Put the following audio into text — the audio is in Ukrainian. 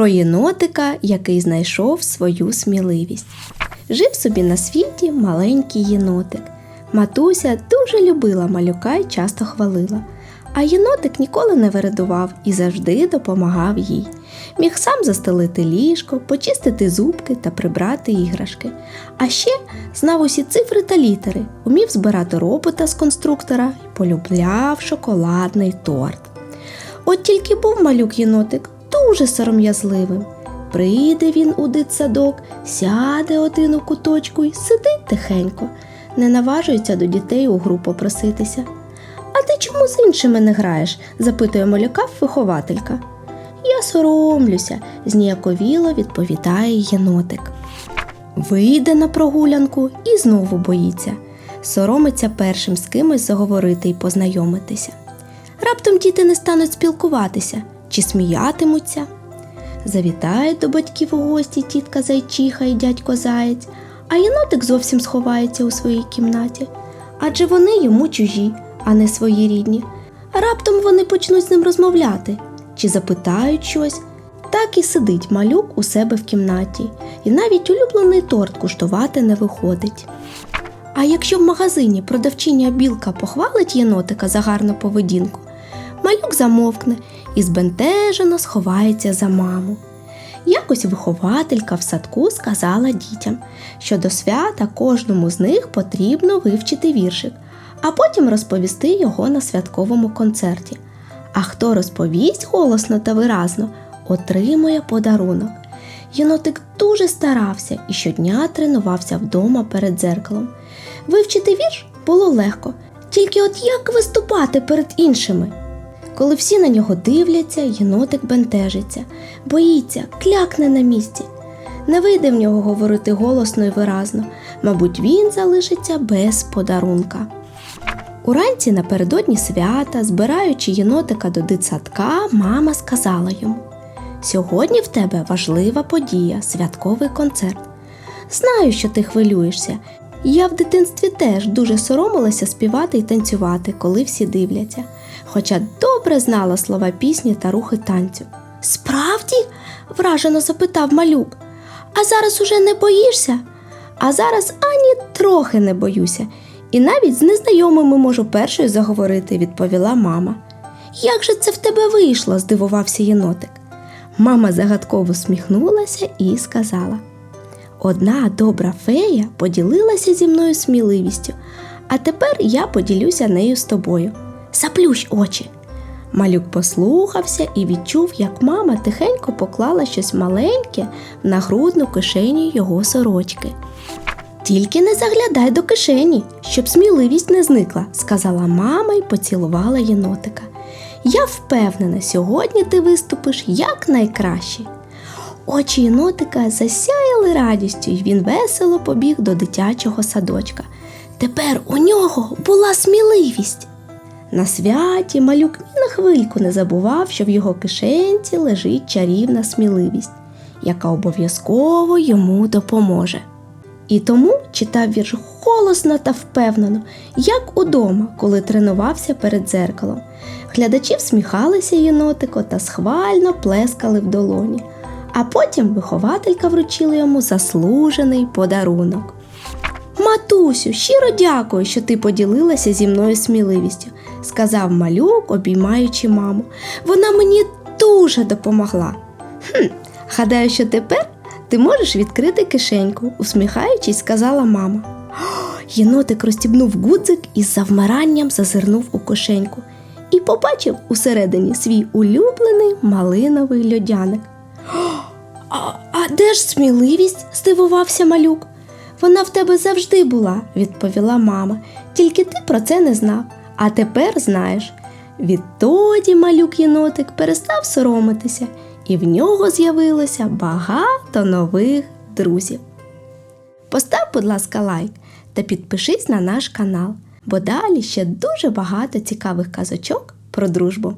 Про єнотика, який знайшов свою сміливість. Жив собі на світі маленький єнотик. Матуся дуже любила малюка і часто хвалила. А єнотик ніколи не вередував і завжди допомагав їй. Міг сам застелити ліжко, почистити зубки та прибрати іграшки. А ще знав усі цифри та літери, умів збирати робота з конструктора і полюбляв шоколадний торт. От тільки був малюк єнотик дуже сором'язливим. Прийде він у дитсадок, сяде один у куточку і сидить тихенько, не наважується до дітей у гру попроситися. А ти чому з іншими не граєш? запитує малюка вихователька. Я соромлюся, зніяковіло відповідає єнотик. Вийде на прогулянку і знову боїться. Соромиться першим з кимось заговорити і познайомитися. Раптом діти не стануть спілкуватися чи сміятимуться. Завітають до батьків у гості тітка зайчиха і дядько заєць, а єнотик зовсім сховається у своїй кімнаті, адже вони йому чужі, а не свої рідні. Раптом вони почнуть з ним розмовляти чи запитають щось. Так і сидить малюк у себе в кімнаті, і навіть улюблений торт куштувати не виходить. А якщо в магазині продавчиня білка похвалить єнотика за гарну поведінку, малюк замовкне і збентежено сховається за маму. Якось вихователька в садку сказала дітям, що до свята кожному з них потрібно вивчити віршик, а потім розповісти його на святковому концерті. А хто розповість голосно та виразно, отримує подарунок. Єнотик дуже старався і щодня тренувався вдома перед дзеркалом. Вивчити вірш було легко, тільки от як виступати перед іншими. Коли всі на нього дивляться, єнотик бентежиться, боїться, клякне на місці. Не вийде в нього говорити голосно і виразно, мабуть, він залишиться без подарунка. Уранці напередодні свята, збираючи єнотика до дитсадка, мама сказала йому: Сьогодні в тебе важлива подія, святковий концерт. Знаю, що ти хвилюєшся. Я в дитинстві теж дуже соромилася співати і танцювати, коли всі дивляться, хоча добре знала слова пісні та рухи танцю. Справді? вражено запитав малюк. А зараз уже не боїшся? А зараз ані трохи не боюся, і навіть з незнайомими можу першою заговорити, відповіла мама. Як же це в тебе вийшло? здивувався єнотик. Мама загадково сміхнулася і сказала: Одна добра фея поділилася зі мною сміливістю, а тепер я поділюся нею з тобою. Заплющ очі. Малюк послухався і відчув, як мама тихенько поклала щось маленьке в нагрудну кишеню його сорочки. Тільки не заглядай до кишені, щоб сміливість не зникла, сказала мама і поцілувала єнотика. Я впевнена, сьогодні ти виступиш якнайкраще. Очі єнотика засяяли радістю, і він весело побіг до дитячого садочка. Тепер у нього була сміливість. На святі малюк ні на хвильку не забував, що в його кишенці лежить чарівна сміливість, яка обов'язково йому допоможе. І тому читав вірш голосно та впевнено, як удома, коли тренувався перед дзеркалом. Глядачі всміхалися єнотико та схвально плескали в долоні, а потім вихователька вручила йому заслужений подарунок. Матусю, щиро дякую, що ти поділилася зі мною сміливістю, сказав малюк, обіймаючи маму. Вона мені дуже допомогла. Хм, гадаю, що тепер ти можеш відкрити кишеньку, усміхаючись, сказала мама. Єнотик розстібнув гудзик і з завмиранням зазирнув у кишеньку і побачив усередині свій улюблений малиновий льодяник. А, а де ж сміливість? здивувався малюк. Вона в тебе завжди була, відповіла мама. Тільки ти про це не знав, а тепер знаєш. Відтоді малюк єнотик перестав соромитися, і в нього з'явилося багато нових друзів. Постав, будь ласка, лайк та підпишись на наш канал, бо далі ще дуже багато цікавих казочок про дружбу.